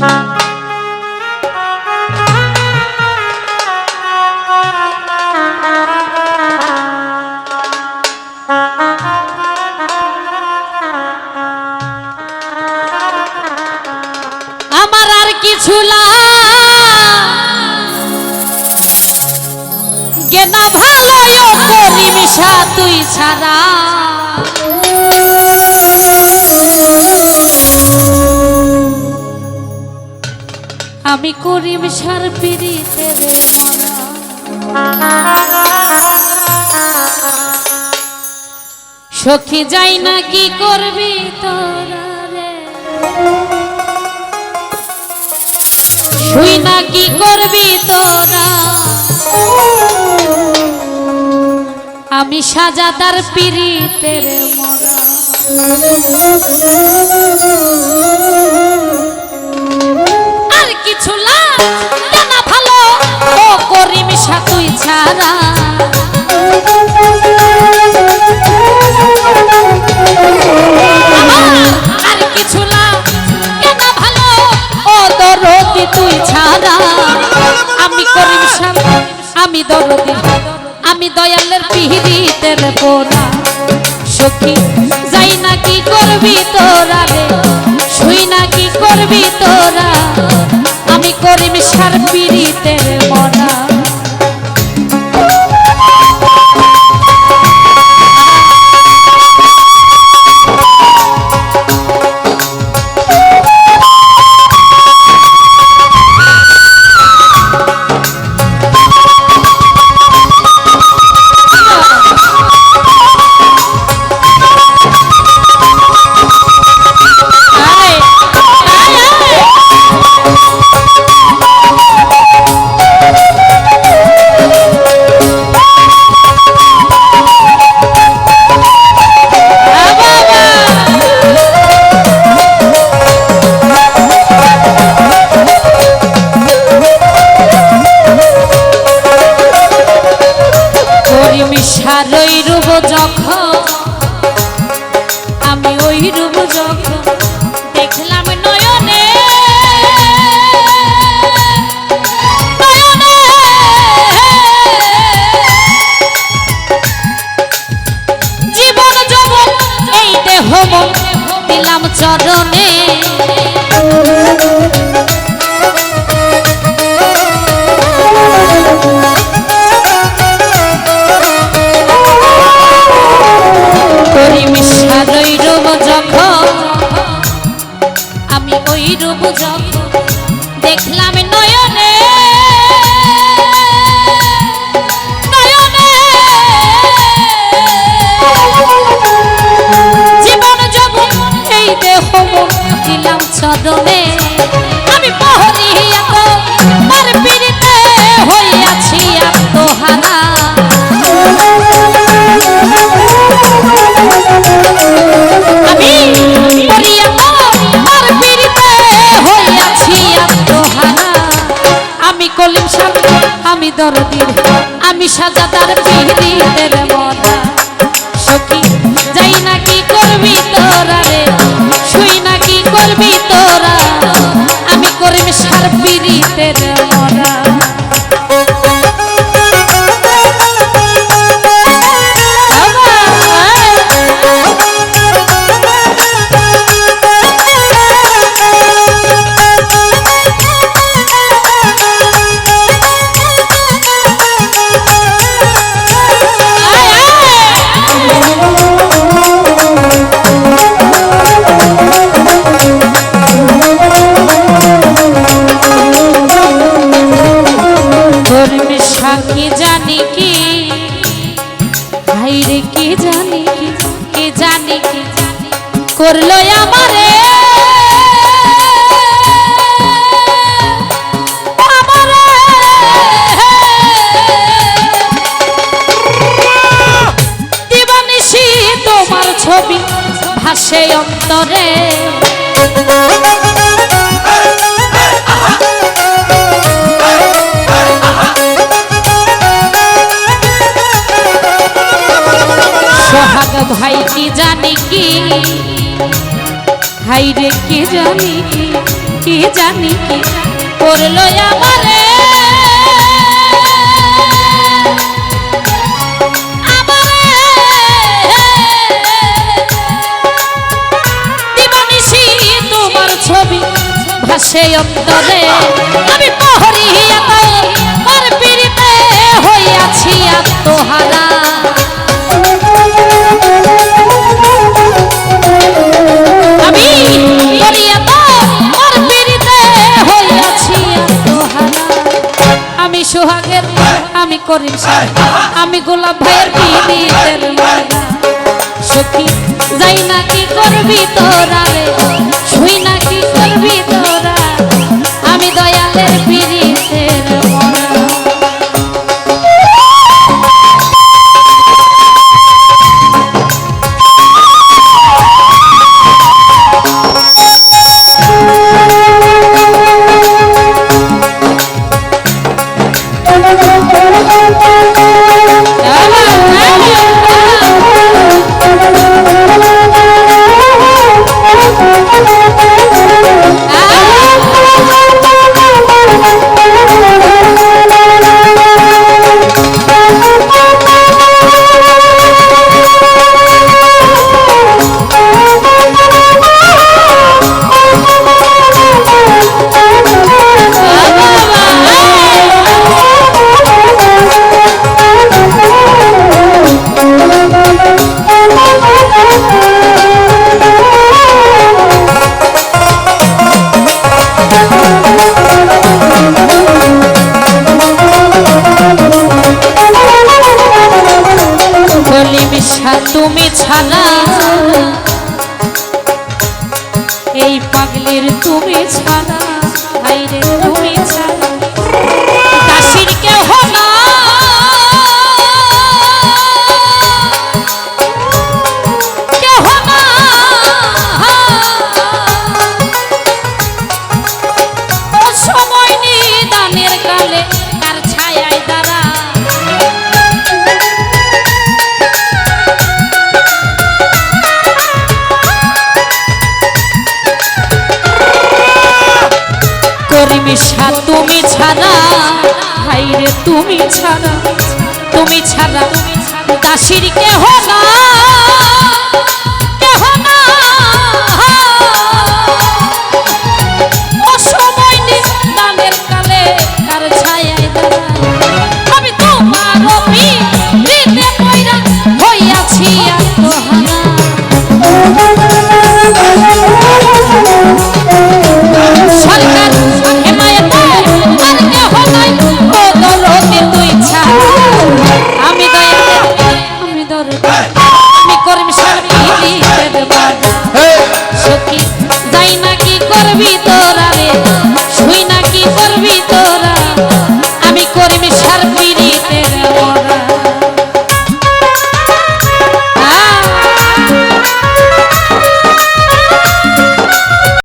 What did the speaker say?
আমার আর কিছু গেনা ভালো করি তুই ছাড়া। আমি করি মিশার পিড়িতে সখী যাই না কি করবি রে? শুই না কি করবি তোরা? আমি সাজাদার পিরিতের মরা। ছাড়া। আর কিছু না। কেন ভালো? ও দরদি, তুই ছাড়া। আমি করিম শাম আমি দরদি। আমি দয়ালের পিহিতের পোনা সখী, যাই না কি করবি তোরা রে? শুই না কি করবি তোরা? আমি করিম সার পিড়িতের মনা রূপ যখন? আমি ওই রূপ যখন দেখলাম নয়নে। জীবন যখন এই দেহ দিলাম চরণে। চরণে আমি পহরিয়া হইয়াছি আত্মহারা। আমি দরদির আমি সাজাদার পিড়িতের পিড়িতের করল আমারে। দিবানিশি তোমার ছবি ভাসে অন্তরে। কি জানি কি জানি কি কি জানি কি করল আমারে? তোমার অন্তরে। সোহাগের আমি করিম আমি গোলাপ ভাইয়ের পিড়িতের সখী যাই না কি করবি তোরা রে? শুই না কি করবি তোরা মিশা তুমি ছাড়া। এই পাগলের তুমি ছাড়া। হাইরে তুমি করিমিশা তুমি ছাড়া ভাইরে তুমি ছাড়া তুমি ছাড়া দাসির কেহ না